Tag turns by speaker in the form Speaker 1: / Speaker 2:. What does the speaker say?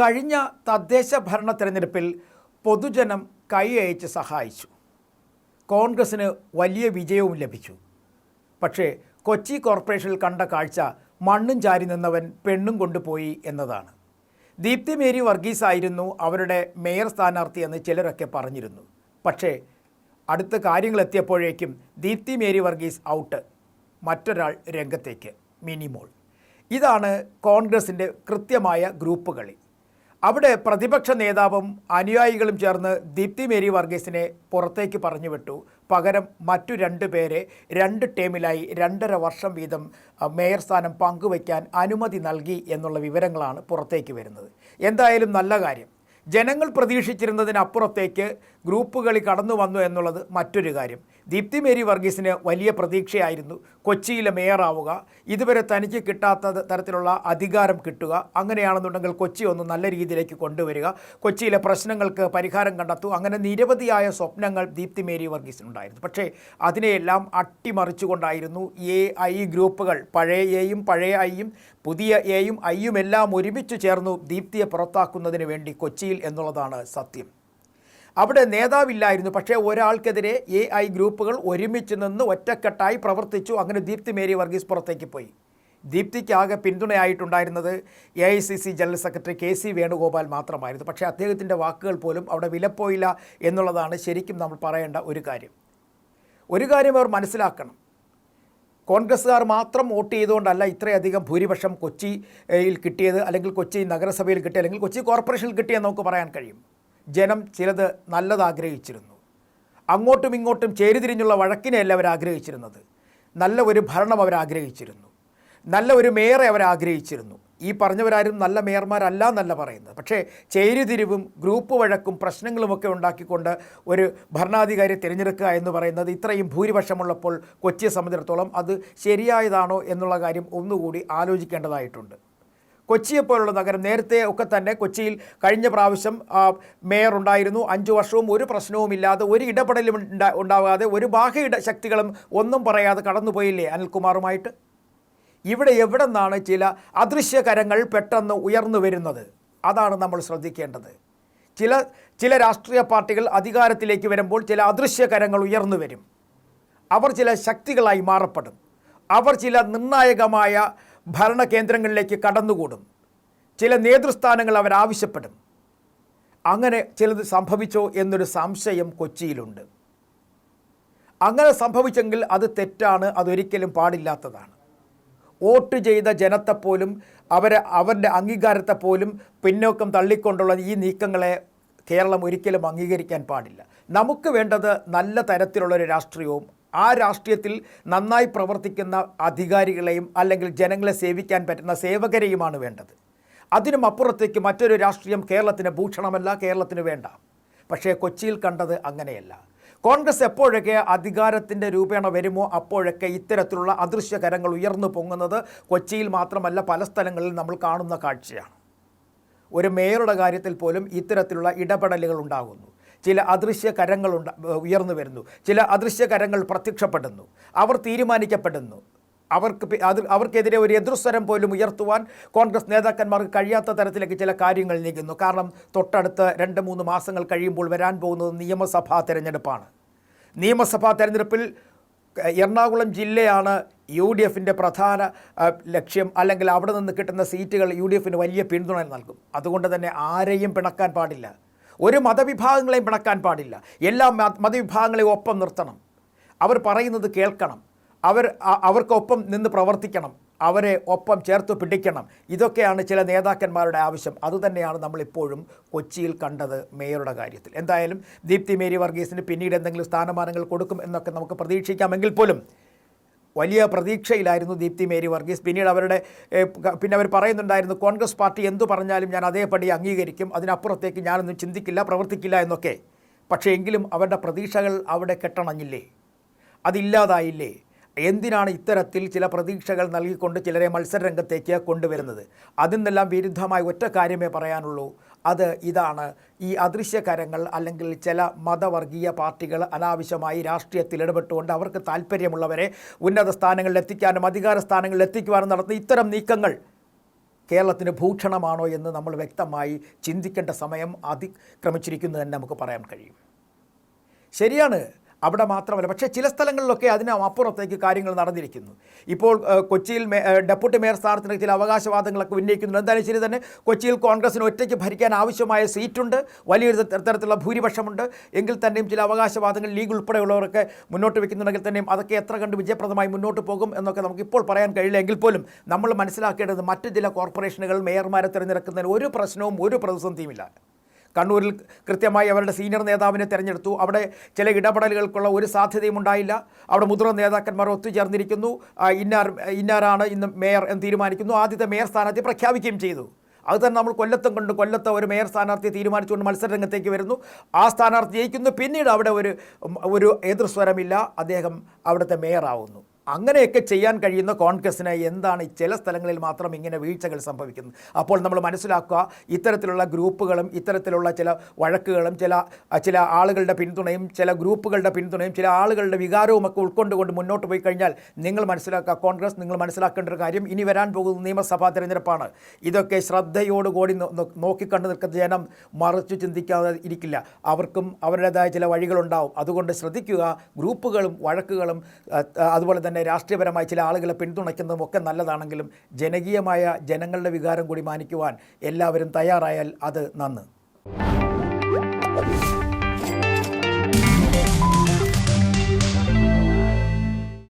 Speaker 1: കഴിഞ്ഞ തദ്ദേശ ഭരണ തെരഞ്ഞെടുപ്പിൽ പൊതുജനം കൈയച്ച് സഹായിച്ചു. കോൺഗ്രസ്സിന് വലിയ വിജയവും ലഭിച്ചു. പക്ഷേ കൊച്ചി കോർപ്പറേഷനിൽ കണ്ട കാഴ്ച മണ്ണും ചാരി നിന്നവൻ പെണ്ണും കൊണ്ടുപോയി എന്നതാണ്. ദീപ്തി മേരി വർഗീസ് ആയിരുന്നു അവരുടെ മേയർ സ്ഥാനാർത്ഥി എന്ന് ചിലരൊക്കെ പറഞ്ഞിരുന്നു. പക്ഷേ അടുത്ത കാര്യങ്ങൾ എത്തിയപ്പോഴേക്കും ദീപ്തി മേരി വർഗീസ് ഔട്ട്. മറ്റൊരാൾ രംഗത്തേക്ക് മിനിമോൾ. ഇതാണ് കോൺഗ്രസിന്റെ കൃത്യമായ ഗ്രൂപ്പ് കളി അവിടെ പ്രതിപക്ഷ നേതാവും അനുയായികളും ചേർന്ന് ദീപ്തി മേരി വർഗീസിനെ പുറത്തേക്ക് പറഞ്ഞു വിട്ടു പകരം മറ്റു രണ്ട് പേരെ രണ്ട് ടേമിലായി രണ്ടര വർഷം വീതം മേയർ സ്ഥാനം പങ്കുവയ്ക്കാൻ അനുമതി നൽകി എന്നുള്ള വിവരങ്ങളാണ് പുറത്തേക്ക് വരുന്നത്. എന്തായാലും നല്ല കാര്യം. ജനങ്ങൾ പ്രതീക്ഷിച്ചിരുന്നതിനപ്പുറത്തേക്ക് ഗ്രൂപ്പ് കളി കടന്നു വന്നു എന്നുള്ളത് മറ്റൊരു കാര്യം. ദീപ്തി മേരി വർഗീസിന് വലിയ പ്രതീക്ഷയായിരുന്നു. കൊച്ചിയിലെ മേയറാവുക ഇതുവരെ തനിക്ക് കിട്ടാത്ത തരത്തിലുള്ള അധികാരം കിട്ടുക അങ്ങനെയാണെന്നുണ്ടെങ്കിൽ കൊച്ചി ഒന്ന് നല്ല രീതിയിലേക്ക് കൊണ്ടുവരിക. കൊച്ചിയിലെ പ്രശ്നങ്ങൾക്ക് പരിഹാരം കണ്ടെത്തുക അങ്ങനെ നിരവധിയായ സ്വപ്നങ്ങൾ ദീപ്തി മേരി വർഗീസിനുണ്ടായിരുന്നു. പക്ഷേ അതിനെയെല്ലാം അട്ടിമറിച്ചുകൊണ്ടായിരുന്നു എ ഐ ഗ്രൂപ്പുകൾ. പഴയ എയും പഴയ ഐയും പുതിയ എയും ഐയും എല്ലാം ഒരുമിച്ച് ചേർന്നു ദീപ്തിയെ പുറത്താക്കുന്നതിന് വേണ്ടി കൊച്ചിയിൽ എന്നുള്ളതാണ് സത്യം. അവിടെ നേതാവില്ലായിരുന്നു. പക്ഷേ ഒരാൾക്കെതിരെ എ ഐ ഗ്രൂപ്പുകൾ ഒരുമിച്ച് നിന്ന് ഒറ്റക്കെട്ടായി പ്രവർത്തിച്ചു. അങ്ങനെ ദീപ്തി മേരി വർഗീസ് പുറത്തേക്ക് പോയി. ദീപ്തിക്കാകെ പിന്തുണയായിട്ടുണ്ടായിരുന്നത് A I C C general secretary K C Venugopal മാത്രമായിരുന്നു. പക്ഷേ അദ്ദേഹത്തിന്റെ വാക്കുകൾ പോലും അവിടെ വിലപ്പോയില്ല എന്നുള്ളതാണ് ശരിക്കും നമ്മൾ പറയേണ്ട ഒരു കാര്യം. ഒരു കാര്യം അവർ മനസ്സിലാക്കണം. കോൺഗ്രസ്സുകാർ മാത്രം വോട്ട് ചെയ്തുകൊണ്ടല്ല ഇത്രയധികം ഭൂരിപക്ഷം കൊച്ചിയിൽ കിട്ടിയത് അല്ലെങ്കിൽ കൊച്ചി നഗരസഭയിൽ കിട്ടിയ അല്ലെങ്കിൽ കൊച്ചി കോർപ്പറേഷനിൽ കിട്ടിയെന്ന് നമുക്ക് പറയാൻ കഴിയും. ജനം ചിലത് നല്ലത് ആഗ്രഹിച്ചിരുന്നു. അങ്ങോട്ടും ഇങ്ങോട്ടും ചേരിതിരിഞ്ഞുള്ള വഴക്കിനെയല്ല അവർ ആഗ്രഹിച്ചിരുന്നത്. നല്ല ഒരു ഭരണം അവർ ആഗ്രഹിച്ചിരുന്നു. നല്ല ഒരു മേയറെ അവർ ആഗ്രഹിച്ചിരുന്നു. ഈ പറഞ്ഞവരാരും നല്ല മേയർമാരല്ല എന്നല്ല പറയുന്നത്. പക്ഷേ ചേരിതിരിവും ഗ്രൂപ്പ് വഴക്കും പ്രശ്നങ്ങളുമൊക്കെ ഉണ്ടാക്കിക്കൊണ്ട് ഒരു ഭരണാധികാരി തിരഞ്ഞെടുക്കുക എന്ന് പറയുന്നത് ഇത്രയും ഭൂരിപക്ഷമുള്ളപ്പോൾ കൊച്ചിയെ സംബന്ധിച്ചിടത്തോളം അത് ശരിയായതാണോ എന്നുള്ള കാര്യം ഒന്നുകൂടി ആലോചിക്കേണ്ടതായിട്ടുണ്ട്. കൊച്ചിയെപ്പോലുള്ള നഗരം നേരത്തെ ഒക്കെ തന്നെ കൊച്ചിയിൽ കഴിഞ്ഞ പ്രാവശ്യം മേയർ ഉണ്ടായിരുന്നു. അഞ്ച് വർഷവും ഒരു പ്രശ്നവുമില്ലാതെ ഒരു ഇടപെടലും ഉണ്ടാ ഉണ്ടാകാതെ ഒരു ബാഹ്യ ശക്തികളും ഒന്നും പറയാതെ കടന്നുപോയില്ലേ അനിൽകുമാറുമായിട്ട്? ഇവിടെ എവിടെ നിന്നാണ് ചില അദൃശ്യകരങ്ങൾ പെട്ടെന്ന് ഉയർന്നു വരുന്നത്? അതാണ് നമ്മൾ ശ്രദ്ധിക്കേണ്ടത്. ചില ചില രാഷ്ട്രീയ പാർട്ടികൾ അധികാരത്തിലേക്ക് വരുമ്പോൾ ചില അദൃശ്യകരങ്ങൾ ഉയർന്നു വരും. അവർ ചില ശക്തികളായി മാറപ്പെടും. അവർ ചില നിർണായകമായ ഭരണ കേന്ദ്രങ്ങളിലേക്ക് കടന്നുകൂടും. ചില നേതൃസ്ഥാനങ്ങൾ അവർ ആവശ്യപ്പെടും. അങ്ങനെ ചിലത് സംഭവിച്ചോ എന്നൊരു സംശയം കൊച്ചിയിലുണ്ട്. അങ്ങനെ സംഭവിച്ചെങ്കിൽ അത് തെറ്റാണ് അതൊരിക്കലും പാടില്ലാത്തതാണ്. വോട്ട് ചെയ്ത ജനത്തെപ്പോലും അവരെ അവരുടെ അംഗീകാരത്തെപ്പോലും പിന്നോക്കം തള്ളിക്കൊണ്ടുള്ള ഈ നീക്കങ്ങളെ കേരളം ഒരിക്കലും അംഗീകരിക്കാൻ പാടില്ല. നമുക്ക് വേണ്ടത് നല്ല തരത്തിലുള്ളൊരു രാഷ്ട്രീയവും ആ രാഷ്ട്രീയത്തിൽ നന്നായി പ്രവർത്തിക്കുന്ന അധികാരികളെയും അല്ലെങ്കിൽ ജനങ്ങളെ സേവിക്കാൻ പറ്റുന്ന സേവകരെയുമാണ് വേണ്ടത്. അതിനും അപ്പുറത്തേക്ക് മറ്റൊരു രാഷ്ട്രീയം കേരളത്തിന് ഭൂഷണമല്ല കേരളത്തിന് വേണ്ട. പക്ഷേ കൊച്ചിയിൽ കണ്ടത് അങ്ങനെയല്ല. കോൺഗ്രസ് എപ്പോഴൊക്കെ അധികാരത്തിന്റെ രൂപേണ വരുമോ അപ്പോഴൊക്കെ ഇത്തരത്തിലുള്ള അദൃശ്യ കരങ്ങൾ ഉയർന്നു പൊങ്ങുന്നത് കൊച്ചിയിൽ മാത്രമല്ല പല സ്ഥലങ്ങളിൽ നമ്മൾ കാണുന്ന കാഴ്ചയാണ്. ഒരു മേയറുടെ കാര്യത്തിൽ പോലും ഇത്തരത്തിലുള്ള ഇടപെടലുകൾ ഉണ്ടാകുന്നു. ചില അദൃശ്യ കരങ്ങൾ ഉയർന്നു വരുന്നു. ചില അദൃശ്യ കരങ്ങൾ പ്രത്യക്ഷപ്പെടുന്നു. അവർ തീരുമാനിക്കപ്പെടുന്നു. അവർക്ക് അവർക്കെതിരെ ഒരു എതിർസ്വരം പോലും ഉയർത്തുവാൻ കോൺഗ്രസ് നേതാക്കന്മാർക്ക് കഴിയാത്ത തരത്തിലേക്ക് ചില കാര്യങ്ങൾ നീങ്ങുന്നു. കാരണം തൊട്ടടുത്ത് രണ്ട് മൂന്ന് മാസങ്ങൾ കഴിയുമ്പോൾ വരാൻ പോകുന്നത് നിയമസഭാ തെരഞ്ഞെടുപ്പാണ്. നിയമസഭാ തെരഞ്ഞെടുപ്പിൽ എറണാകുളം ജില്ലയാണ് യു ഡി എഫിന്റെ പ്രധാന ലക്ഷ്യം. അല്ലെങ്കിൽ അവിടെ നിന്ന് കിട്ടുന്ന സീറ്റുകൾ യു ഡി എഫിന് വലിയ പിന്തുണ നൽകും. അതുകൊണ്ട് തന്നെ ആരെയും പിണക്കാൻ പാടില്ല. ഒരു മതവിഭാഗങ്ങളെയും പിണക്കാൻ പാടില്ല. എല്ലാ മതവിഭാഗങ്ങളെയും ഒപ്പം നിർത്തണം. അവർ പറയുന്നത് കേൾക്കണം. അവർ അവർക്കൊപ്പം നിന്ന് പ്രവർത്തിക്കണം. അവരെ ഒപ്പം ചേർത്ത് പിടിക്കണം. ഇതൊക്കെയാണ് ചില നേതാക്കന്മാരുടെ ആവശ്യം. അതുതന്നെയാണ് നമ്മളിപ്പോഴും കൊച്ചിയിൽ കണ്ടത് മേയറുടെ കാര്യത്തിൽ. എന്തായാലും ദീപ്തി മേരി വർഗീസിന് പിന്നീട് എന്തെങ്കിലും സ്ഥാനമാനങ്ങൾ കൊടുക്കും എന്നൊക്കെ നമുക്ക് പ്രതീക്ഷിക്കാമെങ്കിൽ പോലും വലിയ പ്രതീക്ഷയിലായിരുന്നു ദീപ്തി മേരി വർഗീസ്. പിന്നീട് അവരുടെ പിന്നെ അവർ പറയുന്നുണ്ടായിരുന്നു കോൺഗ്രസ് പാർട്ടി എന്തു പറഞ്ഞാലും ഞാൻ അതേപടി അംഗീകരിക്കും. അതിനപ്പുറത്തേക്ക് ഞാനൊന്നും ചിന്തിക്കില്ല പ്രവർത്തിക്കില്ല എന്നൊക്കെ. പക്ഷേ എങ്കിലും അവരുടെ പ്രതീക്ഷകൾ അവിടെ കെട്ടണഞ്ഞില്ലേ? അതില്ലാതായില്ലേ? എന്തിനാണ് ഇത്തരത്തിൽ ചില പ്രതീക്ഷകൾ നൽകിക്കൊണ്ട് ചിലരെ മത്സരരംഗത്തേക്ക് കൊണ്ടുവരുന്നത്? അതിൽ നിന്നെല്ലാം വിരുദ്ധമായ ഒറ്റ കാര്യമേ പറയാനുള്ളൂ. അത് ഇതാണ്. ഈ അദൃശ്യകരങ്ങൾ അല്ലെങ്കിൽ ചില മതവർഗീയ പാർട്ടികൾ അനാവശ്യമായി രാഷ്ട്രീയത്തിൽ ഇടപെട്ടുകൊണ്ട് അവർക്ക് താല്പര്യമുള്ളവരെ ഉന്നത സ്ഥാനങ്ങളിൽ എത്തിക്കാനും അധികാര സ്ഥാനങ്ങളിൽ എത്തിക്കുവാനും നടത്തുന്ന ഇത്തരം നീക്കങ്ങൾ കേരളത്തിന് ഭൂഷണമാണോ എന്ന് നമ്മൾ വ്യക്തമായി ചിന്തിക്കേണ്ട സമയം അതിക്രമിച്ചിരിക്കുന്നു തന്നെ നമുക്ക് പറയാൻ കഴിയും. ശരിയാണ്. അവിടെ മാത്രമല്ല പക്ഷേ ചില സ്ഥലങ്ങളിലൊക്കെ അതിന് അപ്പുറത്തേക്ക് കാര്യങ്ങൾ നടന്നിരിക്കുന്നു. ഇപ്പോൾ കൊച്ചിയിൽ ഡെപ്യൂട്ടി മേയർ സ്ഥാനത്തിന് ചില അവകാശവാദങ്ങളൊക്കെ ഉന്നയിക്കുന്നുണ്ട്. എന്തായാലും ശരി തന്നെ കൊച്ചിയിൽ കോൺഗ്രസിന് ഒറ്റയ്ക്ക് ഭരിക്കാൻ ആവശ്യമായ സീറ്റുണ്ട്. വലിയൊരു തരത്തിലുള്ള ഭൂരിപക്ഷമുണ്ട്. എങ്കിൽ തന്നെയും ചില അവകാശവാദങ്ങൾ ലീഗ് ഉൾപ്പെടെയുള്ളവരൊക്കെ മുന്നോട്ട് വെക്കുന്നുണ്ടെങ്കിൽ തന്നെയും അതൊക്കെ എത്ര കണ്ട് വിജയപ്രദമായി മുന്നോട്ട് പോകും എന്നൊക്കെ നമുക്ക് ഇപ്പോൾ പറയാൻ കഴിയില്ല. എങ്കിൽ പോലും നമ്മൾ മനസ്സിലാക്കേണ്ടത് മറ്റ് ചില കോർപ്പറേഷനുകൾ മേയർമാരെ തിരഞ്ഞെടുക്കുന്നതിന് ഒരു പ്രശ്നവും ഒരു പ്രതിസന്ധിയുമില്ല. കണ്ണൂരിൽ കൃത്യമായി അവരുടെ സീനിയർ നേതാവിനെ തിരഞ്ഞെടുത്തു. അവിടെ ചില ഇടപെടലുകൾക്കുള്ള ഒരു സാധ്യതയും ഉണ്ടായില്ല. അവിടെ മുതിർന്ന നേതാക്കന്മാർ ഒത്തുചേർന്നിരിക്കുന്നു. ഇന്നാർ ഇന്നാരാണ് ഇന്ന് മേയർ എന്ന് തീരുമാനിക്കുന്നു. ആദ്യത്തെ മേയർ സ്ഥാനാർത്ഥി പ്രഖ്യാപിക്കുകയും ചെയ്തു. അത് തന്നെ നമ്മൾ കൊല്ലത്തും കണ്ട്. കൊല്ലത്ത് ഒരു മേയർ സ്ഥാനാർത്ഥിയെ തീരുമാനിച്ചുകൊണ്ട് മത്സരരംഗത്തേക്ക് വരുന്നു. ആ സ്ഥാനാർത്ഥി ജയിക്കുന്നു. പിന്നീട് അവിടെ ഒരു ഒരു എതിർസ്വരമില്ല. അദ്ദേഹം അവിടുത്തെ മേയറാവുന്നു. അങ്ങനെയൊക്കെ ചെയ്യാൻ കഴിയുന്ന കോൺഗ്രസ്സിന് എന്താണ് ചില സ്ഥലങ്ങളിൽ മാത്രം ഇങ്ങനെ വീഴ്ചകൾ സംഭവിക്കുന്നത്? അപ്പോൾ നമ്മൾ മനസ്സിലാക്കുക ഇത്തരത്തിലുള്ള ഗ്രൂപ്പുകളും ഇത്തരത്തിലുള്ള ചില വഴക്കുകളും ചില ചില ആളുകളുടെ പിന്തുണയും ചില ഗ്രൂപ്പുകളുടെ പിന്തുണയും ചില ആളുകളുടെ വികാരവും ഒക്കെ ഉൾക്കൊണ്ടുകൊണ്ട് മുന്നോട്ട് പോയി കഴിഞ്ഞാൽ നിങ്ങൾ മനസ്സിലാക്കുക കോൺഗ്രസ് നിങ്ങൾ മനസ്സിലാക്കേണ്ട ഒരു കാര്യം ഇനി വരാൻ പോകുന്ന നിയമസഭാ തിരഞ്ഞെടുപ്പാണ്. ഇതൊക്കെ ശ്രദ്ധയോടുകൂടി നോക്കിക്കണ്ടു നിൽക്കുന്ന ജനം മറിച്ചു ചിന്തിക്കാതെ ഇരിക്കില്ല. അവർക്കും അവരുടേതായ ചില വഴികളുണ്ടാവും. അതുകൊണ്ട് ശ്രദ്ധിക്കുക ഗ്രൂപ്പുകളും വഴക്കുകളും അതുപോലെ തന്നെ രാഷ്ട്രീയപരമായി ചില ആളുകളെ പിന്തുണയ്ക്കുന്നതും ഒക്കെ നല്ലതാണെങ്കിലും ജനകീയമായ ജനങ്ങളുടെ വികാരം കൂടി മാനിക്കുവാൻ എല്ലാവരും തയ്യാറായാൽ അത് നന്ന്.